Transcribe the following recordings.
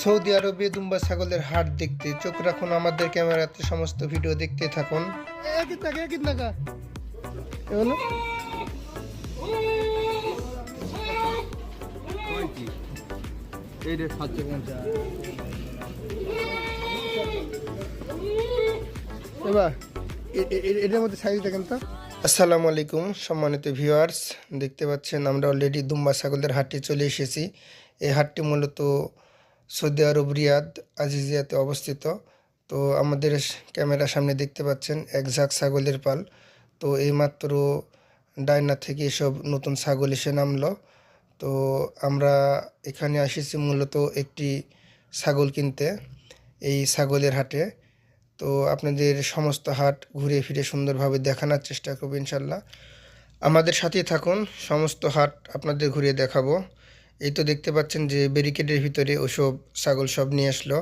Saudi আরবে দুম্বা ছাগলের হাট দেখতে। চোখ রাখুন আমাদের ক্যামেরাতে সমস্ত ভিডিও দেখতে থাকুন। এটার মধ্যে আসসালামু আলাইকুম সম্মানিত ভিউয়ার্স দেখতে পাচ্ছেন আমরা অলরেডি দুম্বা ছাগলের হাটে চলে এসেছি। এই হাটটি মূলত সৌদি আরব, রিয়াদ আজিজিয়াতে অবস্থিত। তো আমাদের ক্যামেরার সামনে দেখতে পাচ্ছেন এক ঝাঁক ছাগলের পাল। তো এইমাত্র ডায়না থেকে এসব নতুন ছাগল এসে নামলো। তো আমরা এখানে এসেছি মূলত একটি ছাগল কিনতে, এই ছাগলের হাটে। তো আপনাদের সমস্ত হাট ঘুরে ফিরে সুন্দরভাবে দেখানোর চেষ্টা করব ইনশাল্লাহ। আমাদের সাথেই থাকুন, সমস্ত হাট আপনাদের ঘুরিয়ে দেখাবো। এই তো দেখতে পাচ্ছেন যে ব্যারিকেডের ভিতরে ওসব ছাগল সব নিয়ে আসলো।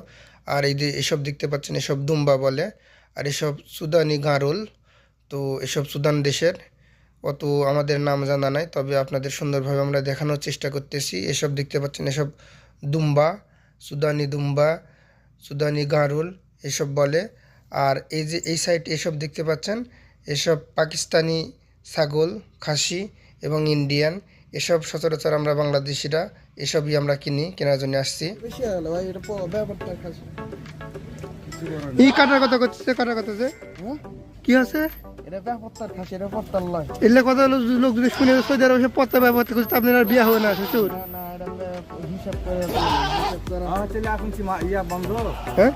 আর এই যে এসব দেখতে পাচ্ছেন, এসব দুম্বা বলে। আর এসব সুদানি গাঁরুল, তো এসব সুদান দেশের। অত আমাদের নাম জানা নাই, তবে আপনাদের সুন্দরভাবে আমরা দেখানোর চেষ্টা করতেছি। এসব দেখতে পাচ্ছেন, এসব দুম্বা, সুদানি দুম্বা, সুদানি গাঁরুল, এসব বলে। আর এই যে এই সাইড এসব দেখতে পাচ্ছেন, এসব পাকিস্তানি ছাগল, খাসি এবং ইন্ডিয়ান। এসব সচরাচর আমরা বাংলাদেশিরা এসবই আমরা কিনি কেনার জন্য আসছি। এই কাটার কথা কাটার কথা যে। হ্যাঁ? কি আছে? এটা ব্যাপারটার খাসি এটা পত্তার লয় এলে কথা হলো লোক যদি শুনে সৌদি আরবে পত্তা ব্যাপার করছে আপনার আর বিয়ে হবে না শ্বশুর ইয়া হ্যাঁ?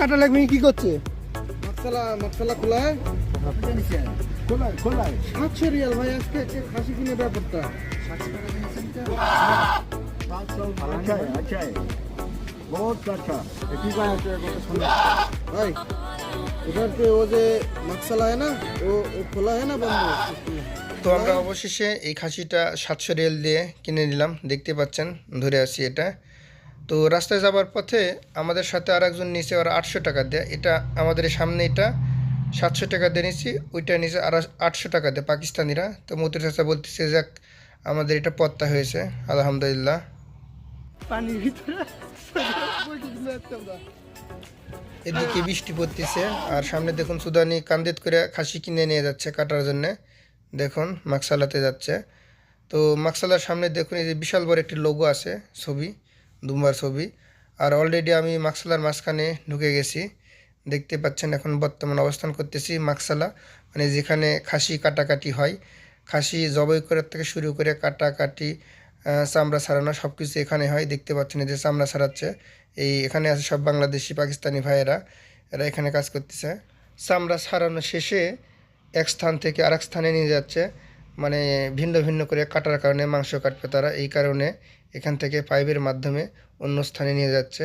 কাটা লাগবে কি করছে? মশলা মশলা খোলা। আচ্ছা, আচ্ছা। তো আমরা অবশেষে এই খাসিটা সাতশো রিয়াল দিয়ে কিনে নিলাম। দেখতে পাচ্ছেন ধরে আসি এটা। তো রাস্তায় যাবার পথে আমাদের সাথে আর একজন নিচে ওরা আটশো টাকা দেয়। এটা আমাদের সামনে এটা। সাতশো টাকা দিয়ে নিচ্ছি ওইটা নিচে আর আটশো টাকা দেয় পাকিস্তানিরা। তো মতুর চাচা বলতেছে যাক আমাদের এটা পত্তা হয়েছে আলহামদুলিল্লাহ। পানির ভিতরে এদিকে বৃষ্টি পড়তেছে আর সামনে দেখুন সুদানি কান্দেত করে খাসি কিনে নিয়ে যাচ্ছে কাটার জন্যে। দেখুন মাকসালাতে যাচ্ছে। তো মাকসালার সামনে দেখুন এই যে বিশাল বড় একটি লোগো আছে ছবি দুম্বার ছবি। আর অলরেডি আমি মাকসালার মাঝখানে ঢুকে গেছি। দেখতে পাচ্ছেন এখন বর্তমান অবস্থান করতেছি মাকসালা। মানে যেখানে খাসি কাটাকাটি হয়। খাসি জবাই করার থেকে শুরু করে কাটাকাটি চামড়া ছাড়ানো সব কিছু এখানে হয়। দেখতে পাচ্ছেন যে চামড়া ছাড়াচ্ছে। এই এখানে আছে সব বাংলাদেশি, পাকিস্তানি ভাইয়েরা। এরা এখানে কাজ করতেছে। চামড়া ছাড়ানো শেষে এক স্থান থেকে আরেক স্থানে নিয়ে যাচ্ছে। মানে ভিন্ন ভিন্ন করে কাটার কারণে মাংস কাটবে তারা। এই কারণে এখান থেকে পাইপের মাধ্যমে অন্য স্থানে নিয়ে যাচ্ছে।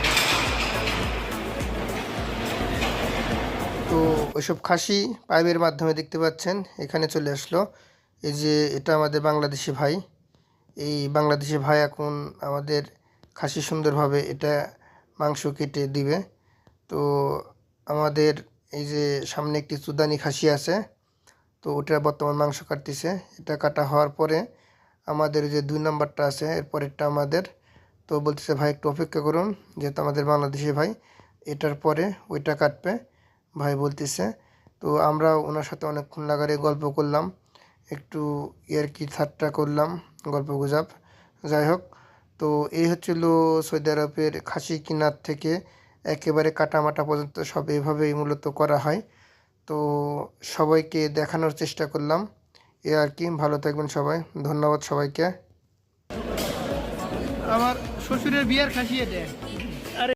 তো ওইসব খাসি পাইপের মাধ্যমে দেখতে পাচ্ছেন, এখানে চলে আসলো। এই যে এটা আমাদের বাংলাদেশি ভাই। এই বাংলাদেশি ভাই এখন আমাদের খাসি সুন্দরভাবে এটা মাংস কেটে দিবে। তো আমাদের এই যে সামনে একটি চুদানি খাসি আছে, তো ওটা বর্তমান মাংস কাটতেছে। এটা কাটা হওয়ার পরে আমাদের যে দুই নাম্বারটা আছে এরপরেরটা আমাদের। তো বলতেছে, ভাই, একটু অপেক্ষা করুন, যেহেতু আমাদের বাংলাদেশি ভাই, এটার পরে ওইটা কাটবে। ভাই বলতেছে। তো আমরা ওনার সাথে অনেকক্ষণ লাগারে গল্প করলাম। একটু ইয়ার কি ঠাট্টা করলাম, গল্প গুজব। যাই হোক, তো এই হচ্ছিল সৌদি আরবের খাসি কিনার থেকে একেবারে কাটামাটা পর্যন্ত সব এইভাবেই মূলত করা হয়। তো সবাইকে দেখানোর চেষ্টা করলাম। এ আর কি, ভালো থাকবেন সবাই। ধন্যবাদ সবাইকে। আমার শ্বশুরের বিয়ার খাসি এটা।